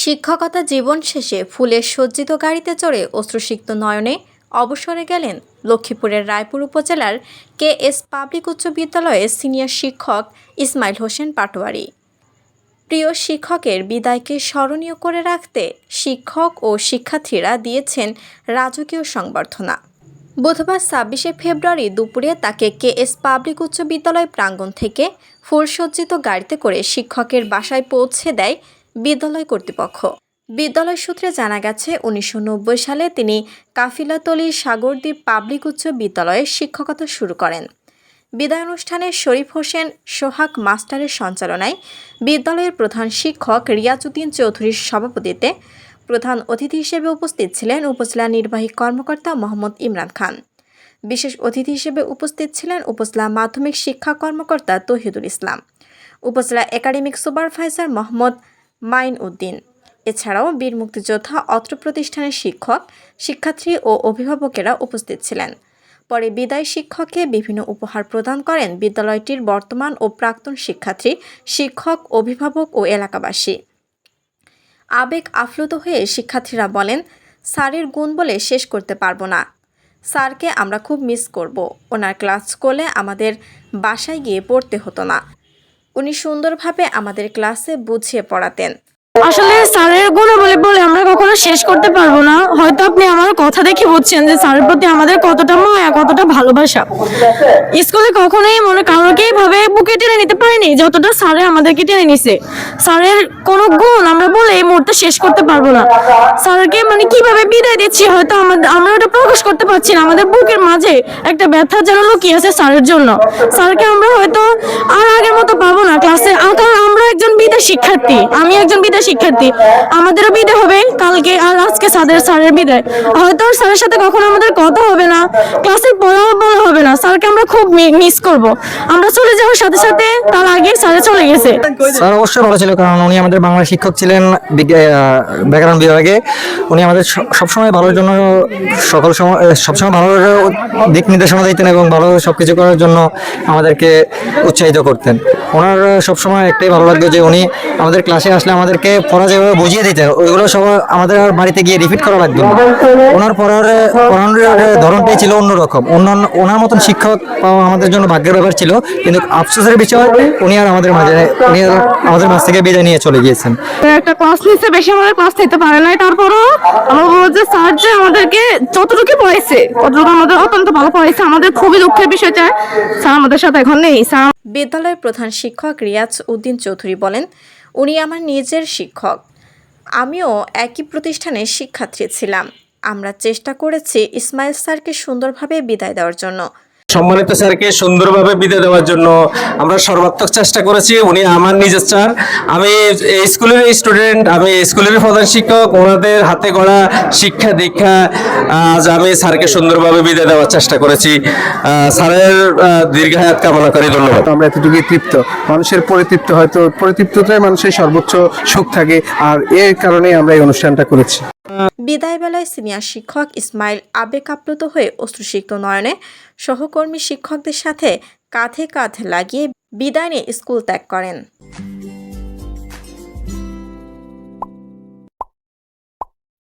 শিক্ষকতা জীবন শেষে ফুলের সজ্জিত গাড়িতে চড়ে অশ্রুসিক্ত নয়নে অবসরে গেলেন লক্ষ্মীপুরের রায়পুর উপজেলার কে এস পাবলিক উচ্চ বিদ্যালয়ের সিনিয়র শিক্ষক ইসমাইল হোসেন পাটোয়ারি। প্রিয় শিক্ষকের বিদায়কে স্মরণীয় করে রাখতে শিক্ষক ও শিক্ষার্থীরা দিয়েছেন রাজকীয় সংবর্ধনা। বুধবার ছাব্বিশে ফেব্রুয়ারি দুপুরে তাকে কে এস পাবলিক উচ্চ বিদ্যালয় প্রাঙ্গণ থেকে ফুলসজ্জিত গাড়িতে করে শিক্ষকের বাসায় পৌঁছে দেয় বিদ্যালয় কর্তৃপক্ষ। বিদ্যালয় সূত্রে জানা গেছে, উনিশশো নব্বই সালে তিনি কাফিলাতলি সাগরদ্বীপ পাবলিক উচ্চ বিদ্যালয়ে শিক্ষকতা শুরু করেন। বিদায় অনুষ্ঠানে শরীফ হোসেন সোহাগ মাস্টারের সঞ্চালনায় বিদ্যালয়ের প্রধান শিক্ষক রিয়াজউদ্দিন চৌধুরীর সভাপতিত্বে প্রধান অতিথি হিসেবে উপস্থিত ছিলেন উপজেলা নির্বাহী কর্মকর্তা মোহাম্মদ ইমরান খান। বিশেষ অতিথি হিসেবে উপস্থিত ছিলেন উপজেলা মাধ্যমিক শিক্ষা কর্মকর্তা তহিদুল ইসলাম। উপজেলা academic supervisor Mohammad mine Uddin এছাড়াও বীর মুক্তিযোদ্ধা, অত্র প্রতিষ্ঠানের শিক্ষক, শিক্ষার্থী ও অভিভাবকেরা উপস্থিত ছিলেন। পরে বিদায় শিক্ষককে বিভিন্ন উপহার প্রদান করেন বিদ্যালয়টির বর্তমান ও প্রাক্তন শিক্ষার্থী, শিক্ষক, অভিভাবক ও এলাকাবাসী। আবেগ আপ্লুত হয়ে শিক্ষার্থীরা বলেন, স্যারের গুণ বলে শেষ করতে পারব না। স্যারকে আমরা খুব মিস করব। ওনার ক্লাস করলে আমাদের বাসায় গিয়ে পড়তে হতো না। উনি সুন্দরভাবে আমাদের ক্লাসে বুঝিয়ে পড়াতেন। আসলে স্যারের গুণাবলী বলে আমরা কখনো শেষ করতে পারব না। হয়তো আপনি আমার কথা দেখে বুঝছেন যে স্যারের প্রতি আমাদের কতটা মায়া, কতটা ভালোবাসা। স্কুলে কখনোই মনে কারোকে বুকে টেনে নিতে পারিনি, যতটা স্যারে আমাদেরকে টেনে নিছে। স্যারের কোনো গুণ আমরা বলে এই মুহূর্তে শেষ করতে পারব না। স্যারকে মানে কীভাবে বিদায় দিচ্ছি হয়তো আমাদের আমরা ওটা প্রকাশ করতে পারছি না। আমাদের বুকের মাঝে একটা ব্যথা যেন লুকিয়ে আছে স্যারের জন্য। স্যারকে আমরা হয়তো আর আগের মতো পাবো না। ক্লাসে আঁকা একজন বিদায় শিক্ষার্থী, আমি একজন বিদায় শিক্ষার্থী। আমাদেরও বিদায় হবে, কালকে আর আজকে স্যারের স্যারের বিদায় হয়তো স্যারের সাথে কখনো আমাদের কথা হবে না, ক্লাসের পড়াও বলা হবে না। স্যারকে আমরা খুব মিস করব। আমরা চলে যাওয়ার সাথে সাথে তার আগে স্যারে চলে গেছে। স্যার অবশ্যই ভালো ছিল, কারণ উনি আমাদের বাংলা শিক্ষক ছিলেন ব্যাকরণ বিভাগে। উনি আমাদের সবসময় ভালোর জন্য, সকল সময় সবসময় ভালো দিক নির্দেশনা দিতেন এবং ভালো সব কিছু করার জন্য আমাদেরকে উৎসাহিত করতেন। ওনার, সবসময় একটাই ভালো লাগতো যে উনি আমাদের ক্লাসে আসলে আমাদেরকে পড়া যেভাবে বুঝিয়ে দিতেন ওইগুলো সব আমাদের আর বাড়িতে গিয়ে রিপিট করা লাগতো না। ওনার পড়ার পড়ানোর ধরনটাই ছিল অন্যরকম। অন্যান্য ওনার মতন শিক্ষক পাওয়া আমাদের জন্য ভাগ্যের ব্যাপার ছিল কিন্তু আফসোসের বিষয় উনি আর আমাদের মাঝে উনি আর আমাদের মাঝ থেকে বিদায় নিয়ে চলে গিয়েছেন। একটা ক্লাস নিচ্ছে বেশি আমাদের ক্লাস নিতে পারে নাই। তারপরও আমরা বলব যে স্যার যে আমাদেরকে যতটুকু পড়াইছে ততটুকু আমাদের অত্যন্ত ভালো পড়াইছে। আমাদের খুবই দুঃখের বিষয় যে স্যার আমাদের সাথে এখন নেই। স্যার বিদ্যালয়ের প্রধান শিক্ষক রিয়াজ উদ্দিন চৌধুরী বলেন, উনি আমার নিজের শিক্ষক। আমিও একই প্রতিষ্ঠানে শিক্ষার্থী ছিলাম। আমরা চেষ্টা করেছি ইসমাইল স্যারকে সুন্দরভাবে বিদায় দেওয়ার জন্য। সম্মানিত স্যারকে সুন্দরভাবে বিদায় দেওয়ার জন্য আমরা সর্বাত্মক চেষ্টা করেছি। উনি আমার নিজের স্যার। আমি এই স্কুলের স্টুডেন্ট আমি স্কুলের প্রধান শিক্ষক। ওনাদের হাতে গড়া শিক্ষা দীক্ষা, আজ আমি স্যারকে সুন্দরভাবে বিদায় দেওয়ার চেষ্টা করেছি। স্যারের দীর্ঘায়াত কামনা করি। ধন্যবাদ। আমরা এতটুকুই তৃপ্ত। মানুষের পরিতৃপ্ত হয়তো পরিতৃপ্ততাই মানুষের সর্বোচ্চ সুখ থাকে। আর এর কারণে আমরা এই অনুষ্ঠানটা করেছি। বিদায় বেলায় সিনিয়র শিক্ষক ইসমাইল আবেগ আপ্লুত হয়ে অশ্রুসিক্ত নয়নে সহকর্মী শিক্ষকদের সাথে কাঁধে কাঁধ লাগিয়ে বিদায় নিয়ে স্কুল ত্যাগ করেন।